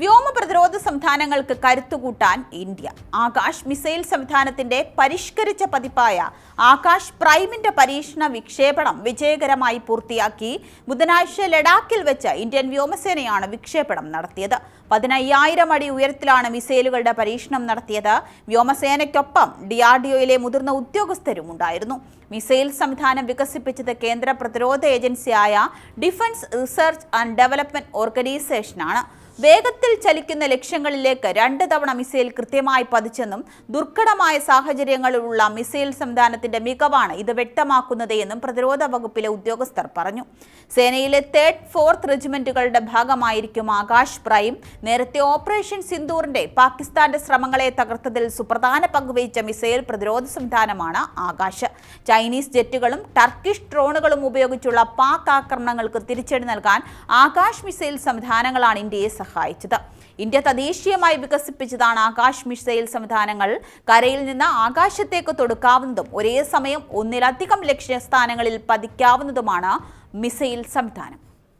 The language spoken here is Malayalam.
വ്യോമ പ്രതിരോധ സംവിധാനങ്ങൾക്ക് കരുത്തുകൂട്ടാൻ ഇന്ത്യ. ആകാശ് മിസൈൽ സംവിധാനത്തിന്റെ പരിഷ്കരിച്ച പതിപ്പായ ആകാശ് പ്രൈമിന്റെ പരീക്ഷണ വിക്ഷേപണം വിജയകരമായി പൂർത്തിയാക്കി ബുധനാഴ്ച ലഡാക്കിൽ വെച്ച് ഇന്ത്യൻ വ്യോമസേനയാണ് വിക്ഷേപണം നടത്തിയത്. പതിനയ്യായിരം അടി ഉയരത്തിലാണ് മിസൈലുകളുടെ പരീക്ഷണം നടത്തിയത്. വ്യോമസേനയ്ക്കൊപ്പം ഡിആർഡിഒയിലെ മുതിർന്ന ഉദ്യോഗസ്ഥരും ഉണ്ടായിരുന്നു. മിസൈൽ സംവിധാനം വികസിപ്പിച്ചത് കേന്ദ്ര പ്രതിരോധ ഏജൻസിയായ ഡിഫൻസ് റിസർച്ച് ആൻഡ് ഡെവലപ്മെന്റ് ഓർഗനൈസേഷനാണ്. വേഗത്തിൽ ചലിക്കുന്ന ലക്ഷ്യങ്ങളിലേക്ക് രണ്ട് തവണ മിസൈൽ കൃത്യമായി പതിച്ചെന്നും ദുർഘടമായ സാഹചര്യങ്ങളിലുള്ള മിസൈൽ സംവിധാനത്തിന്റെ മികവാണ് ഇത് വ്യക്തമാക്കുന്നത് എന്നും പ്രതിരോധ വകുപ്പിലെ ഉദ്യോഗസ്ഥർ പറഞ്ഞു. സേനയിലെ തേർഡ് ഫോർത്ത് റെജിമെന്റുകളുടെ ഭാഗമായിരിക്കും ആകാശ് പ്രൈം. നേരത്തെ ഓപ്പറേഷൻ സിന്ദൂറിന്റെ പാകിസ്ഥാന്റെ ശ്രമങ്ങളെ തകർത്തതിൽ സുപ്രധാന പങ്കുവഹിച്ച മിസൈൽ പ്രതിരോധ സംവിധാനമാണ് ആകാശ്. ചൈനീസ് ജെറ്റുകളും ടർക്കിഷ് ഡ്രോണുകളും ഉപയോഗിച്ചുള്ള പാക് ആക്രമണങ്ങൾക്ക് തിരിച്ചടി നൽകാൻ ആകാശ് മിസൈൽ സംവിധാനങ്ങളാണ് ഇന്ത്യയെ സഹായിച്ചത്. ഇന്ത്യ തദ്ദേശീയമായി വികസിപ്പിച്ചതാണ് ആകാശ് മിസൈൽ സംവിധാനങ്ങൾ. കരയിൽ നിന്ന് ആകാശത്തേക്ക് തൊടുക്കാവുന്നതും ഒരേ സമയം ഒന്നിലധികം ലക്ഷ്യസ്ഥാനങ്ങളിൽ പതിക്കാവുന്നതുമാണ് മിസൈൽ സംവിധാനം.